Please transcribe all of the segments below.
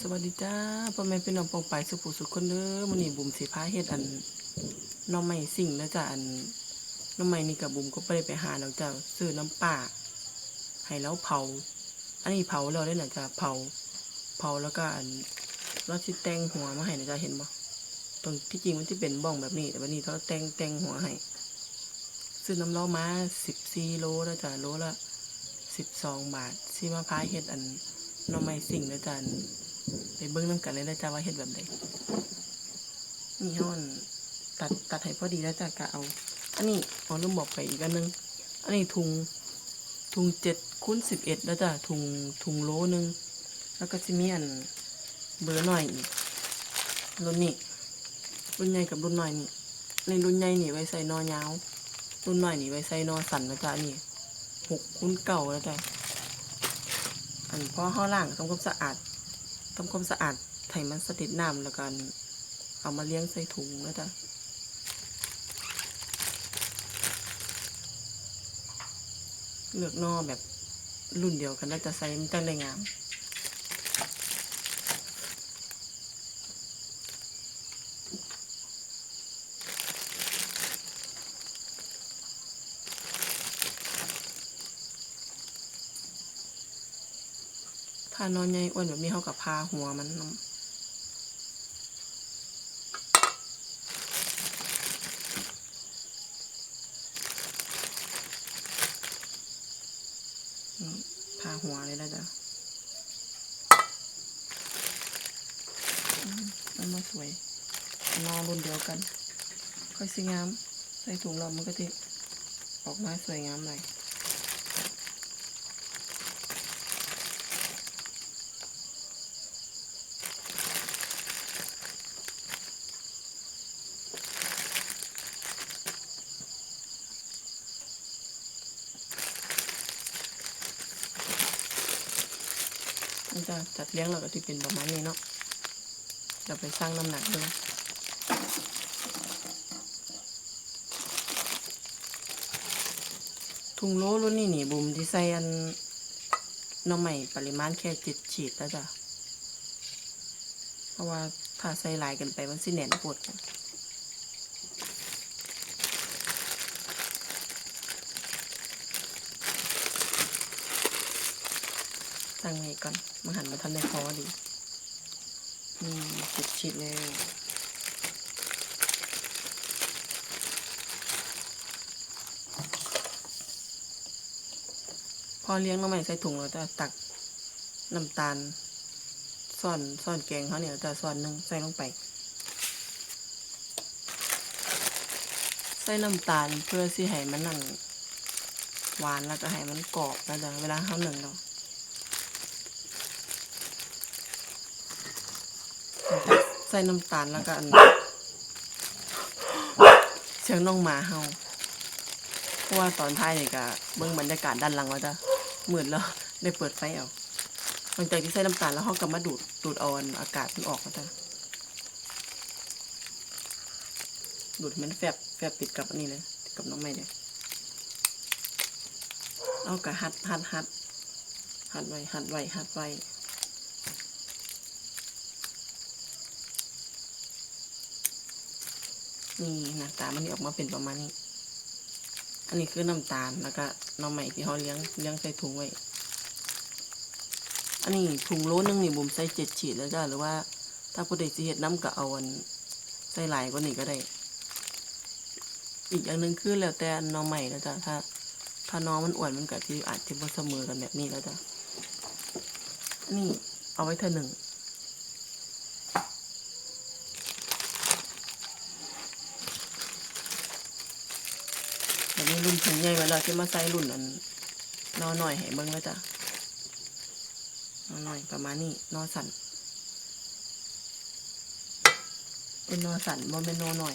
สวัสดีจ้าพ่อแม่พี่น้องปองไปสุขุสุขคนเด้อมื้อนี้บุ๋มสิพาเฮ็ดอันน้องใหม่สิ่งนะจ้ะอันน้องใหม่นี่กับบุ๋มก็ได้ไปหาแล้วจ้ะซื้อน้ำป่าให้แล้วเผา อันนี้เผาแล้วได้น่ะจ้ะเผา เผาแล้วก็อันเราสิแต่งหัวมาให้นะจ้ะเห็นบ่ตรงที่จริงมันสิเป็นบ้องแบบนี้แต่วันนี้เราแต่งแต่งหัวให้ซื้อน้ำเล้ามา14โลแล้วจ้ะโลละ12บสองบาทสิมาพาเฮ็ดอันน้องใหม่สิ่งนะจ้ะ ไปเบิ้งน้ำกันเลยนะจ๊ะว่าเฮ็ดแบบใดนี่ฮ้อนตัดตัดให้พอดีแล้วจ้ะกะเอา อันนี้เอาลืมบอกไปอีกอันนึง อันนี้ถุงถุงเจ็ดคูณสิบเอ็ดแล้วจ้ะถุงถุงโลหนึง แล้วก็จะมีอันเบอร์หน่อยอีกรุ่นนี้รุ่นใหญ่กับรุ่นหน้อยนี่ในรุ่นใหญ่นี่ไว้ใส่นอยาวรุ่นหน้อยนี่ไว้ใส่นอสันนะจ๊ะนี่หกคูณเก่าแล้วจ้ะอันพอห้าล่างทำความสะอาด ทำความสะอาดไถมันสะเด็ดน้ำแล้วกัน เอามาเลี้ยงใส่ถุงนะจ๊ะเลือกนอแบบรุ่นเดียวกันน่าจะใส่มันจังได้งามานอนใหญ่อ้วนแบบนี้เขากับพาหัวมันนพาหัวเลยนะจ๊ะมมันมาสวยนอนรุ่นเดียวกัน ค่อยสวยงาม ใส่ถุงเรามันก็จะออกมาสวยงามเลย มันจะจัดเลี้ยงเราก็ที่เป็นประมาณนี้เนาะเราไปสร้างน้ำหนักดูถุงโลรุ่นนี้นี่บุมที่ใส่อันหน้องใหม่ปริมาณแค่เจ็ดฉีดแล้วจ้ะ เพราะว่าถ้าใส่ลายกันไปมันสิแหนนปวด ตั้งไว้ก่อนมาหันมาทำในคอดีนี่จิดชิดเลยพอเลี้ยงน้องใหม่ใส่ถุงเราจะตักน้ำตาลซ่อนซ่อนแกงเขาเนี่ยจะซ่อนหนึ่งใส่ลงไป ใส่น้ำตาลเพื่อสิให้มันนั่งหวานแล้วก็ให้มันกรอบนะจ๊ะเวลาเขาหนึ่งเรา ใส่น้ำตาลแล้วก็อันเชียงน้องหมาเฮาเพราะว่าตอนท้ายนี่ก็เบิ่งบรรยากาศด้านหลังว่าจะมืดแล้วได้เปิดไฟเอาหลังจากที่ใส่น้ำตาลแล้วเขาก็มาดูดดูดเอาอันอากาศมันออกมาจ้ะดูดให้มันแฟบแฟบติดกับอันนี้เลยกับน้องไม้เลยเอากะหัดหัดหัดหัดไว้หัดไว้หัดไว้ นี่หน้าตามันนี่ออกมาเป็นประมาณนี้ อันนี้คือน้ำตาลแล้วก็น้องใหม่ที่เขาเลี้ยงเลี้ยงใส่ถุงไว้ อันนี้ถุงโลนึงนี่บุมใส่เจ็ดฉีดแล้วจ้าหรือว่า ถ้าผู้ใดสิเฮ็ดน้ำก็เอาอันใส่หลายกว่านี้ก็ได้ อีกอย่างหนึ่งคือแล้วแต่น้องใหม่แล้วจ้ะถ้า ถ้าน้องมันอ้วนมันก็ที่อาจจะบ่เสมอกันแบบนี้แล้วจ้ะอันนี้เอาไว้เธอหนึ่ง เดี๋ยวนี้รุ่น ถึงใหญ่มาแล้วที่มาใส่รุ่นอันนอหน่อยให้เบิ่งแล้จ้ะนอหน่อยประมาณนี้นอสันเป็นนอสันบ่เป็นนอหน่อย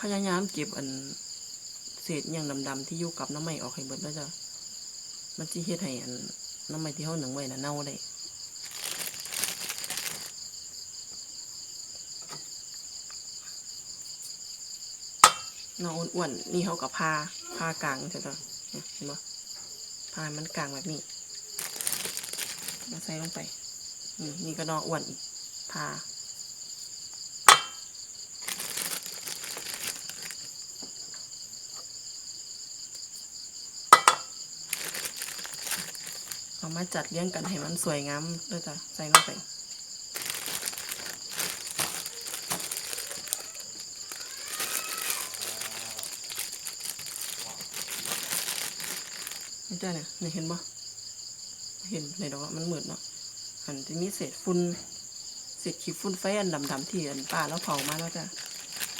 พยายามเก็บอันเศษอย่างดำๆที่อยู่กับน้ำไหม้ออกให้เบิดแล้วจ้ะมันสิเฮ็ดให้อันน้ำไหม้ที่เฮาหนึ่งไว้น่ะเน่าได้ นองอ้วนๆนี่เขากับพาพากลางใช่ไหมเนี่ยเห็นปะผ่ามันกลางแบบนี้มาใส่ลงไป นี่นี่ก็นออ้วนอีกผ่าเอามาจัดเลี้ยงกันให้มันสวยงามด้วยจ้ะใส่ลงไป จ้าเนี่ยนี่เห็นปะเห็นในดอกมันมืดเนาะอันที่มีเศษฝุ่นเศษขี้ฝุ่นไฟอันดำๆที่อันป้าแล้วเผามาแล้วจ้ะ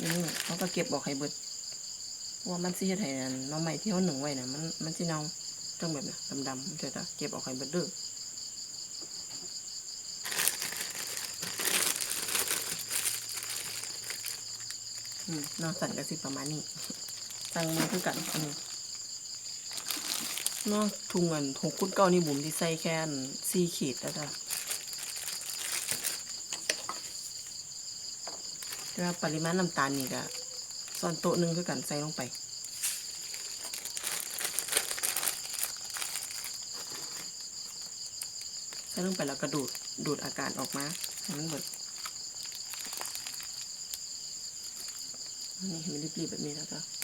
นี่เขาก็เก็บบอกให้เบิดเพราะว่ามันสิเฮ็ดให้นหน้องใหม่ที่เขาหนึ่งไว้น่ะมันมันสิเนาจังแบบเนี้ยดำๆเจ้าจ้ะเก็บออกให้เบิดเด้ออืมนอกสันก็สิประมาณนี้สั่งมือคือกันอันนี้ เนาะทุงอันหกคุณเก้านี่บุ๋มที่ใส่แค่นสี่ขีดแล้วจ้ะแต่ว่าปริมาณน้ำตาลนี่ก็ส่วนโต๊ะหนึ่งคือกันใส่ลงไปใส่ลงไปแล้วก็ดูดดูดอากาศออกมาให้มันเบิดอันนี้ให้มันรีบๆแบบนี้แล้วจ้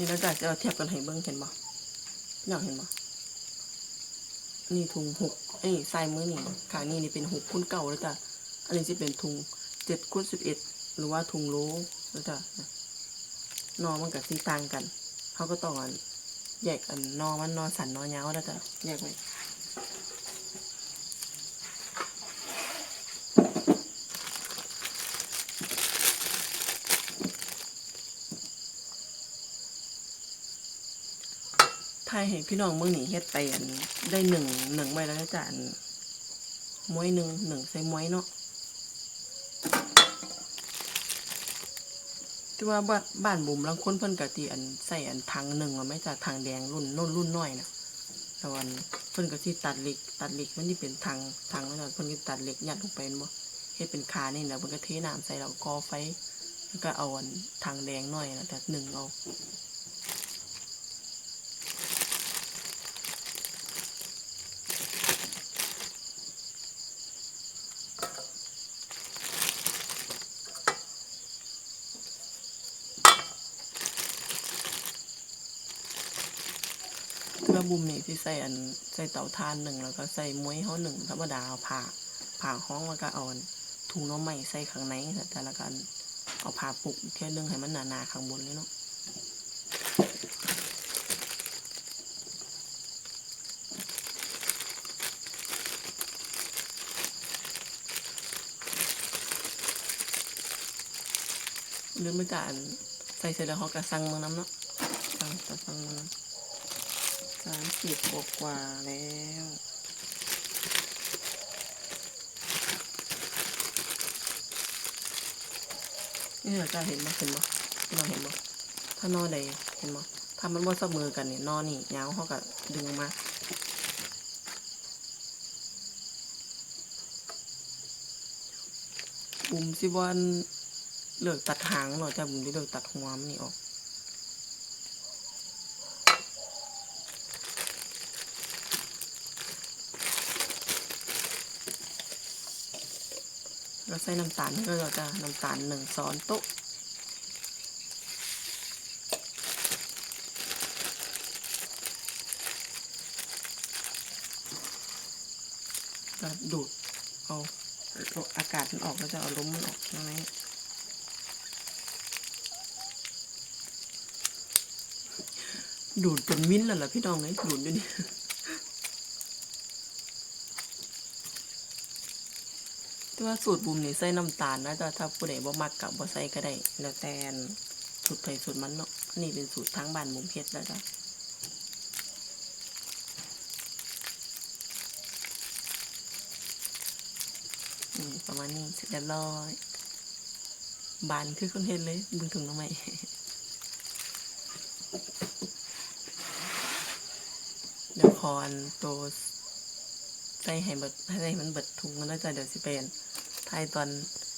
นี่เราจะจะเอาเทียบกันให้เบิ้งเห็นบ่อยากเห็นบ่นี่ถุงหกไอ้ใส่มือนี่ขานี่นี่เป็นหกคุณเก่าแล้วจ้ะอันนี้จะเป็นถุงเจ็ดคุณสิบเอ็ดหรือว่าถุงโลแล้วจ้ะนอมันกับสีต่างกันเขาก็ต้องอันแยกอันนอมันนอสันนอยาวแล้วจ้ะแยกไว้ายให้พี่น้องมือนี่เฮ็ดไปอันได้หนึ่งหนึ่งใบแล้วจ้ะอันม้วยหนึ่งหนึ่งใส่ม้วยเนาะที่ว่าบ้านบุ๋มลังคนเพิ่นกะตีอันใส่อันทางหนึ่งว่าไม่จากทางแดงรุ่นโน่นรุ่นน้อยนะแต่วันเพิ่นก็ที่ตัดเหล็ก ตัดเหล็กมันนี่เป็นทางทางแล้วนะเพิ่นก็ตัดเหล็กยัดลงไปบ่เฮ็ดเป็นคานี่นะเพิ่นก็เทน้ำใส่แล้วก่อไฟแล้วก็เอาอันทางแดงน้อยนะแต่หนึ่งเอา ระบุมนี่ที่ใส่อันใส่เตาถ่านหนึ่งแล้วก็ใส่ม้วยเฮาหนึ่งธรรมดาเอาผ่าผ่าห้องแล้วก็เอาอันถุงน้ำใหม่ใส่ข้างในแต่ละกันเอาผ่าปุกแค่นึงให้มันหนาๆข้างบนเลยเนาะหรือไม่ก็อันใส่เสร็จแล้วเขาก็สั่งมือน้ำเนาะสั่งจะสั่งมือน้ำ สามสิบกว่ากว่าแล้วนี่เราจะเห็นบ่เห็นบ่พี่น้องเห็นบ่ถ้านอใดเห็นบ่ถ้ามันว่าเสมอกันเนี่ยนอนี่ยาวเขาก็ดึงมาบุมสิบวันเลือกตัดหางหน่อยจ้ะบุมจะเลือกตัดหัวมันนี่ออก เราใส่น้ำตาลก็เราจะน้ำตาลหนึ่งช้อนโต๊ะก็ดูดเอาอากาศมันออกแล้วจะเอาลมมันออกตรงนี้ดูดจนมิ้นแล้วล่ะพี่น้องไอ้ยดูดอยู่นี่ แต่ว่าสูตรบุมนี่ใส่น้ำตาลนะแต่ถ้าผู้ใดบ่มักกับบ่ใส่ก็ได้แล้วแต่สูตรไผสูตรมันเนาะนนี้เป็นสูตรทางบ้านบุมเฮ็ดแล้วจ้ะอืมประมาณนี้เสร็จเรียบร้อยบานคือคนเฮ็ดเลยบึงถึงทำไมเดี๋ยวขอนตัวใส่ให้เบิดให้มันเบิดถุงกันนะจ๊ะเดี๋ยวสิเป็น ทายตอน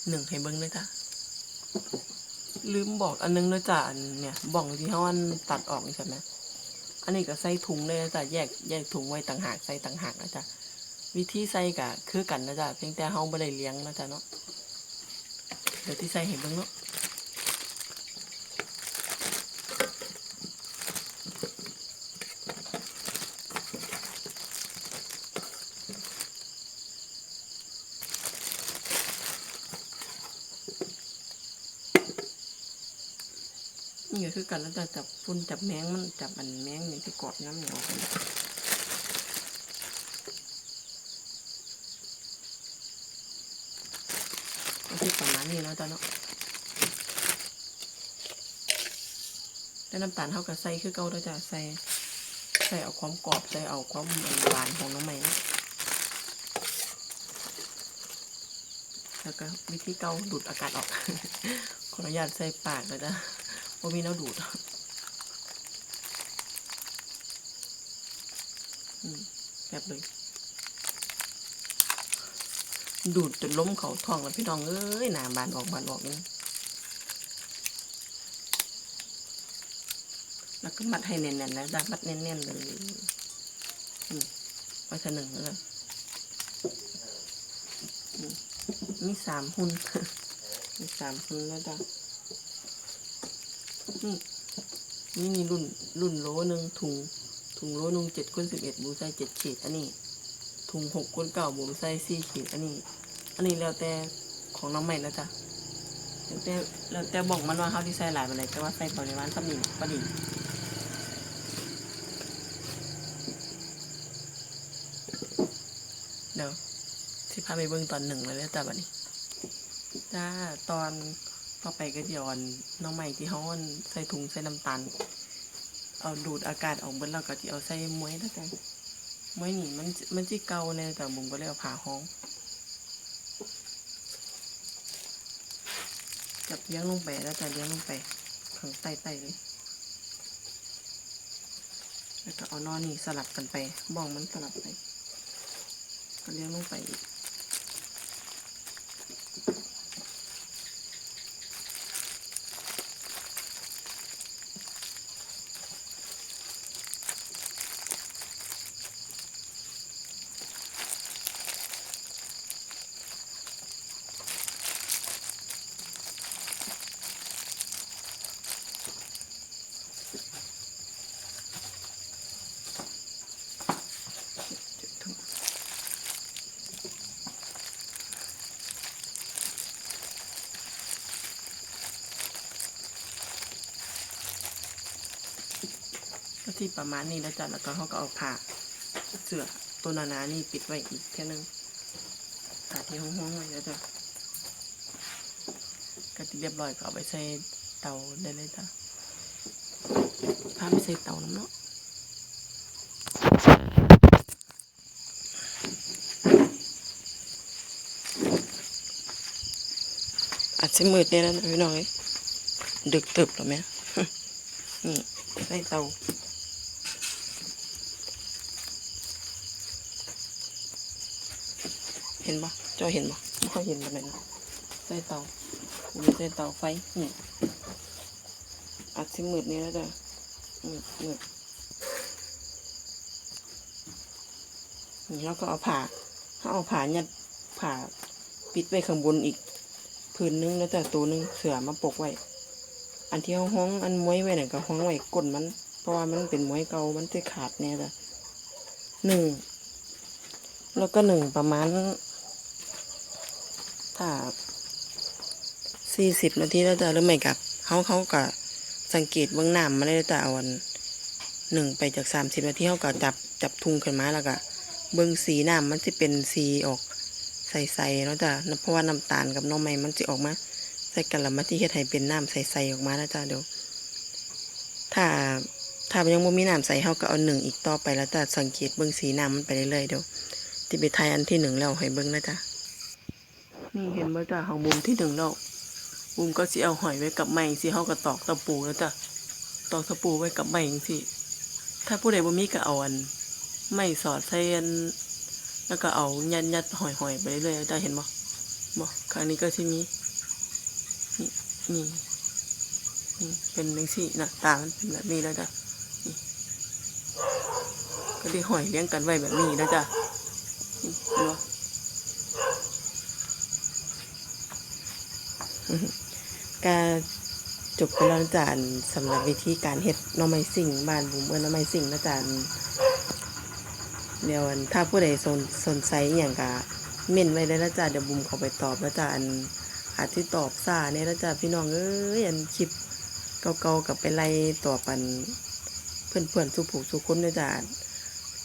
หนึ่งให้เบิ้งเลยจ้ะลืมบอกอันนึงนะจ๊ะอันเนี่ยบ้องที่เขาอันตัดออกใช่ไหมอันนี้ก็ใส่ถุงเลยนะจ๊ะแยกแยกถุงไว้ต่างหากใส่ต่างหากนะจ๊ะวิธีใส่กะคือกันนะจ๊ะเพียงแต่เขาไม่ได้เลี้ยงนะจ๊ะเนาะเดี๋ยวที่ใส่เห้เบิ้งเนาะ นี่ก็คือกันแล้วจะจับฝุ่นจับแมงมันจับอันแมงนี่ที่กอดน้ำเหนียวกันก็คือประมาณนี้เนาะจ้ะเนาะแต่น้ำตาลเท่ากับใส่คือเก่าแล้วจ้ะใส่ใส่เอาความกรอบใส่เอาความหวานของน้องใหม่แล้วก็วิธีเกาดูดอากาศออก ขออนุญาตใส่ปากเลยจ้ะ ว่มีแนวดูดแบบเลย ดูดจนล้มเขาท้องแล้วพี่น้องเอ้ยหนาบานออกบานออกนี่แล้วก็มัดให้แน่นๆนะจ้ะมัดแน่นๆเลยอืมไว้เท่าหนึ่งแล้วอืมมีสามหุ่นมีสามหุ่นแล้วจ้ะ นี่นี่รุ่นรุ่นโลหนึ่งถุงถุงโลหนึ่งเจ็ดคูณสิบเอ็ดบูใส่เจ็ดขีดอันนี้ ถุงหกคูณเก้าบูใส่สี่ขีดอันนี้ อันนี้แล้วแต่ของน้องใหม่นะจ๊ะแล้วแต่แล้วแต่บอกมันว่าเขาที่ใส่หลายไปเลยแต่ว่าใส่ปริมาณสำนีพอดีเดี๋ยวสิพาไปเบิ่งตอนหนึ่งเลยแล้วจ้ะบัดนี้จ้าตอน พอไปก็จะอ่อนน้องใหม่ที่เขาอั่นใส่ถุงใส่น้ำตาล เอาดูดอากาศออกเบิดแล้วก็ที่เอาใส่มวยแล้วกันมวยนี่มันมันจีเกาเลยแต่บุ๋มก็เลยเอาผ่าห้อง จับเลี้ยงลงไปแล้วจะเลี้ยงลงไปข้างใต้ใต้เลยแล้วก็เอานอนนี่สลับกันไปบ้องมันสลับไป ก็เลี้ยงลงไปอีก ก็ที่ประมาณนี้แล้วจ้ะแล้วก็เขาก็เอาผ้าเสื้อตัวหนานี่ปิดไว้อีกแค่นึงผ้าที่ห้องๆไว้แล้วจ้ะก็ที่เรียบร้อยก็เอาไปใส่เตาได้เลยจ้ะผ้าไปใส่เตาน้ำเนาะอาจจะมืดเนี่ยนะพี่น้องเอ้ยดึกตึบหรอแม่ นี่ใส่เตา ห็นปะจอเห็นปะไม่ค่อยเห็นแบบนั้นใส่เตามีใส่เตาไฟนี่อัดสิมืดนี่แล้วจ้ะมืดมืดนี่แล้วก็เอาผ่าถ้าเอาผ่ายัดผ่าปิดไว้ข้างบนอีกพื้นนึงแล้วจ้ะตัวนึงเสือมาปกไว้ อันที่เอาห้องอันม้วยไว้เนี่ยก็ห้องไว้ก้นมัน เพราะว่ามันเป็นม้วยเก่ามันจะขาดแน่จ้ะหนึ่ง แล้วก็หนึ่งประมาณ ถ้าสี่สิบนาทีแล้วจะหรือไม่กับเขาเขาก็สังเกตเบื้องหน้ำมาได้แต่เอาอันหนึ่งไปจากสามสิบนาทีเขาก็จับจับทุงขึ้นมาแล้วก็เบื้องสีหน้ำมันจะเป็นสีออกใสๆแล้วจ้ะเพราะว่าน้ำตาลกับน้องไม้มันจะออกมาใส่กันล้วมันที่เฮ็ดให้เป็นน้ำใสๆออกมาแล้วจ้ะเดี๋ยวถ้าถ้ายังไม่มีน้ำใสเขาก็เอาหนึ่งอีกต่อไปแล้วจ้ะสังเกตเบื้องสีหน้ำมันไปเรื่อยๆเดี๋ยวที่ไปไทยอันที่หนึ่งแล้วให้เบิ้องนะจ๊ะ นี่เห็นไหมจ้ะของบุมที่หนึ่งแล้วบุมก็สิเอาหอยไว้กับไม้สิเฮาก็ตอกตะปูแล้วจ้ะตอกตะปูไว้กับไม้จังสิถ้าผู้ใดบ่มีก็เอาอันไม่สอดใส่อันแล้วก็เอายัดยัดหอยหอยไปเรื่อยจ้าเห็นบ่บ่ครั้งนี้ก็ที่มีนี่นี่นี่เป็นจังซี่นะตามันเป็นแบบนี้แล้วจ้ะก็ได้หอยเลี้ยงกันไว้แบบนี้แล้วจ้ะเห็นบ่ ก็จบไปแล้วนะจ๊ะอันสำหรับวิธีการเฮ็ดน่อไม้สิ่งบ้านบุ๋มเอิ้นน่อไม้สิ่งนะจ๊ะอันเดี๋ยวันถ้าผู้ใดสนสนใจอย่างก็เม่นไว้เลยนะจ๊ะเดี๋ยวบุ๋มเขาไปตอบนะจ๊ะอันอาจที่ตอบซ่าเนี่ยนะจ๊ะพี่น้องเอ้ยอันคลิปเก่าๆกับไปไล่ตอบอันเพื่อนๆสุผูสุคนนะจ๊ะ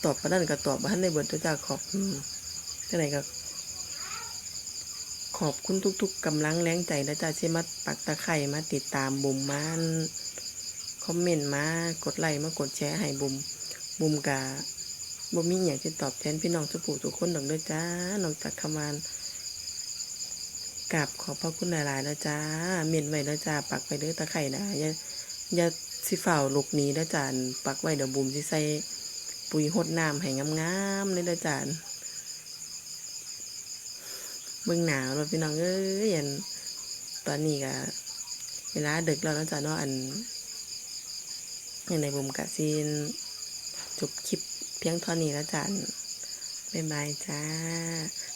ตอบบ่นั้นก็ตอบบ่ทันได้เบิดนะจ๊ะขอบอืมจังไดก็ ขอบคุณทุกๆกำลังแรงใจและจ้าที่มาปักตะไคร่มาติดตามบุมมาคอมเมนต์มากดไลค์มากดแชร์ให้บุมบุมกะบุมีอย่างที่ตอบแทนพี่น้องทุกผู้ทุกคนดอกด้อจ้านอกจากคำวานกราบขอบพระคุณหลายๆแล้วจ้าเมียนไว้แล้วจ้าปักไปเด้อตะไคร่นะอย่าอย่าสิฝ่าวลูกหนี้แล้วจ้าปักไว้เดี๋ยวบุมสิใส่ปุ๋ยหดน้ำให้งามๆเลยเด้อจ้า เบิ่งหนาวเนาพี่น้องเอ้ยอันตอนนี้ก็เวลาดึกแล้วนะจ้ะเนาะอันอย่างในบุมกะซีนจบคลิปเพียงเท่านี้แล้วจ้ะบ๊ายบายจ้า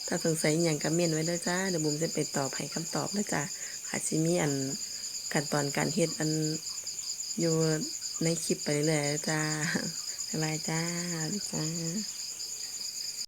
ถ้าสงสัยอย่างก็เม่นไว้ด้อจ้า เดี๋ยวบุมจะไปตอบให้คำตอบแล้วจ้ะอาจสิมีอันขั้นตอนการเฮ็ดอันอยู่ในคลิปไปเรื่อยๆจ้าบ๊ายบายจ้าดีจ้า